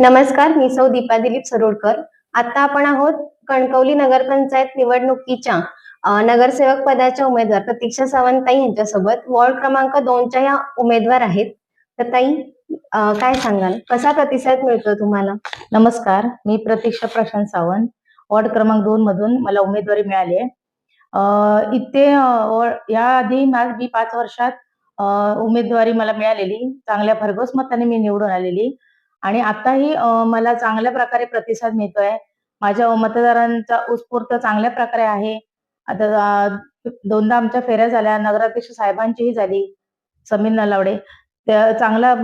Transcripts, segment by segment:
नमस्कार मी सौ दीपा दिलीप सरोडकर. आता आपण आहोत कणकवली नगरपंचायत निवडणुकीच्या नगरसेवक पदाच्या उमेदवार प्रतीक्षा सावंतताई यांच्यासोबत. वॉर्ड क्रमांक दोनच्या या उमेदवार आहेत. तर ताई काय सांगाल? कसा प्रतिसाद मिळतो तुम्हाला? नमस्कार मी प्रतीक्षा प्रशांत सावंत. वॉर्ड क्रमांक दोन मधून मला उमेदवारी मिळाली आहे इथे याआधी मी पाच वर्षात उमेदवारी मला मिळालेली. चांगल्या भरघोस मताने मी निवडून आलेली. आणि आताही मला चांगल्या प्रकारे प्रतिसाद मिळतोय. माझ्या मतदारांचा उत्स्फूर्त चांगल्या प्रकारे आहे. आता दोनदा आमच्या फेऱ्या झाल्या. नगराध्यक्ष साहेबांचीही झाली. समीर नलावडे. चांगला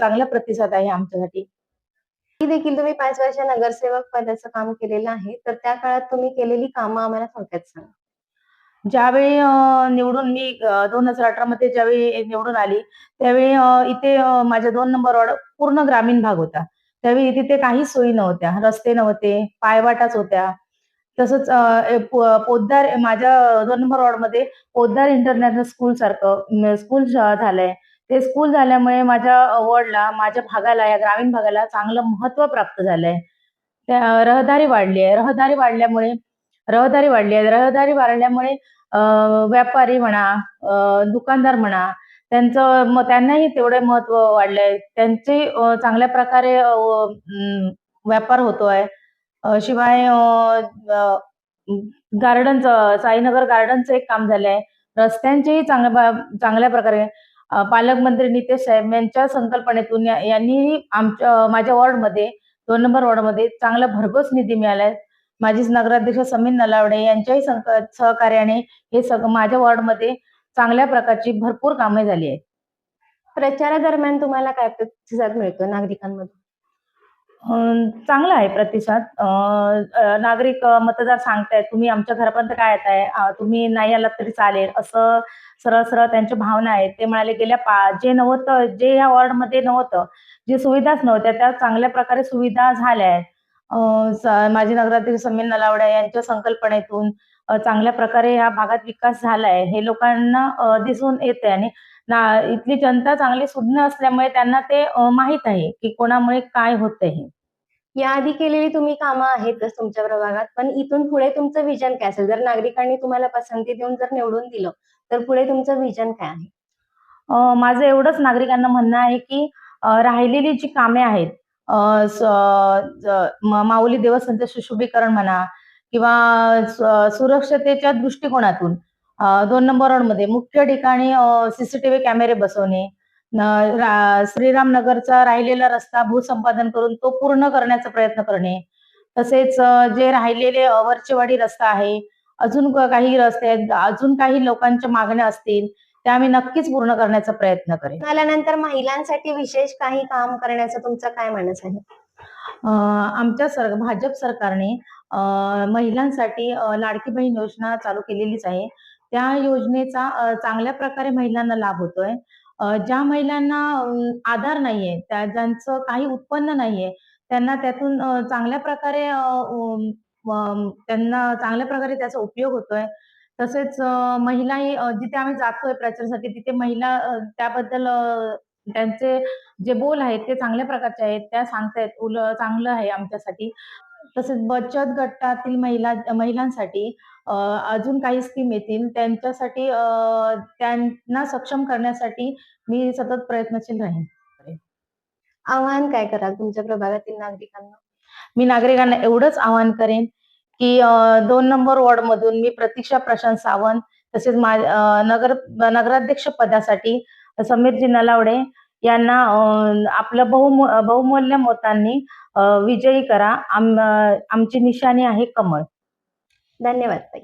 चांगला प्रतिसाद आहे आमच्यासाठी. देखील तुम्ही पाच वर्ष नगरसेवक पदाचं काम केलेलं आहे. तर त्या काळात तुम्ही केलेली कामं आम्हाला थोडक्यात सांगा. ज्यावेळी निवडून मी दोन हजार अठरा मध्ये ज्यावेळी निवडून आली त्यावेळी इथे माझ्या दोन नंबर वॉर्ड पूर्ण ग्रामीण भाग होता. त्यावेळी तिथे काही सोयी नव्हत्या. रस्ते नव्हते पायवाटाच होत्या. तसंच पोद्दार माझ्या दोन नंबर वॉर्डमध्ये पोद्दार इंटरनॅशनल स्कूल सारखं स्कूल झालंय. ते स्कूल झाल्यामुळे माझ्या वॉर्डला माझ्या भागाला या ग्रामीण भागाला चांगलं महत्त्व प्राप्त झालंय. त्या रहदारी वाढली आहे. रहदारी वाढल्यामुळे रहदारी वाढली आहे. रहदारी वाढल्यामुळे व्यापारी म्हणा दुकानदार म्हणा त्यांचं म त्यांनाही तेवढे महत्त्व वाढले त्यांचे चांगल्या प्रकारे व्यापार होतोय. शिवाय गार्डनचं साईनगर गार्डनचं एक काम झालंय. रस्त्यांचेही चांगल्या चांगल्या प्रकारे पालकमंत्री नितेश साहेब यांच्या संकल्पनेतून यांनी यांनीही आमच्या माझ्या वॉर्डमध्ये दोन नंबर वॉर्डमध्ये चांगला भरघोस निधी मिळालाय. माजी नगराध्यक्ष समीर नलावडे यांच्याही सहकार्याने हे सग माझ्या वॉर्डमध्ये चांगल्या प्रकारची भरपूर कामे झाली आहेत. प्रचारादरम्यान तुम्हाला काय प्रतिसाद मिळतो नागरिकांमधून? अं, चांगला आहे प्रतिसाद. नागरिक मतदार सांगतायत तुम्ही आमच्या घरापर्यंत काय येत आहे तुम्ही नाही आलात तरी चालेल. असं सरळ सरळ त्यांच्या भावना आहेत. ते म्हणाले गेल्या पा जे नव्हतं जे या वॉर्डमध्ये नव्हतं जे सुविधाच नव्हत्या त्या चांगल्या प्रकारे सुविधा झाल्या आहेत. माजी नगराध्यक्ष समीर नलावडे यांच्या संकल्पनेतून चांगल्या प्रकारे या भागात विकास झालाय. हे लोकांना दिसून येते आणि ना इथली जनता चांगली सुज्ञ असल्यामुळे त्यांना ते माहीत आहे की कोणामुळे काय होत हे. याआधी केलेली तुम्ही कामं आहेतच तुमच्या प्रभागात पण इथून पुढे तुमचं विजन काय असेल? जर नागरिकांनी तुम्हाला पसंती देऊन जर निवडून दिलं तर पुढे तुमचं विजन काय आहे? माझं एवढंच नागरिकांना म्हणणं आहे की राहिलेली जी कामे आहेत माऊली देवस्थानचं सुशोभीकरण म्हणा किंवा सुरक्षतेच्या दृष्टिकोनातून दोन नंबरमध्ये मुख्य ठिकाणी सीसीटीव्ही कॅमेरे बसवणे श्रीरामनगरचा राहिलेला रस्ता भूसंपादन करून तो पूर्ण करण्याचा प्रयत्न करणे तसेच जे राहिलेले वरचेवाडी रस्ता आहे अजून काही रस्ते आहेत अजून काही लोकांच्या मागण्या असतील त्या आम्ही नक्कीच पूर्ण करण्याचा प्रयत्न करेन. आल्यानंतर महिलांसाठी विशेष काही काम करण्याचं तुमचं काय मानस आहे? आमच्या सर भाजप सरकारने महिलांसाठी लाडकी बहीण योजना चालू केलेलीच आहे. त्या योजनेचा चांगल्या प्रकारे महिलांना लाभ होतोय. ज्या महिलांना आधार नाहीये त्या ज्यांचं काही उत्पन्न नाहीये त्यांना त्यातून चांगल्या प्रकारे त्यांना चांगल्या प्रकारे त्याचा उपयोग होतोय. तसेच महिलाही जिथे आम्ही जातोय प्रचारासाठी तिथे महिला त्याबद्दल त्यांचे जे बोल आहेत ते चांगल्या प्रकारचे आहेत. त्या सांगतायत उल चांगलं आहे आमच्यासाठी. तसेच बचत गटातील महिला महिलांसाठी अजून काही स्कीम येतील. त्यांच्यासाठी त्यांना सक्षम करण्यासाठी मी सतत प्रयत्नशील राहीन. आव्हान काय कराल तुमच्या प्रभागातील नागरिकांना? मी नागरिकांना एवढंच आवाहन करेन की दोन नंबर वॉर्ड मधून मी प्रतीक्षा प्रशांत सावंत तसेच मा नगर नगराध्यक्ष पदासाठी समीरजी नलावडे यांना आपलं बहुमू बहुमूल्य मतांनी विजयी करा. आम आमची निशाणी आहे कमळ. धन्यवाद ताई.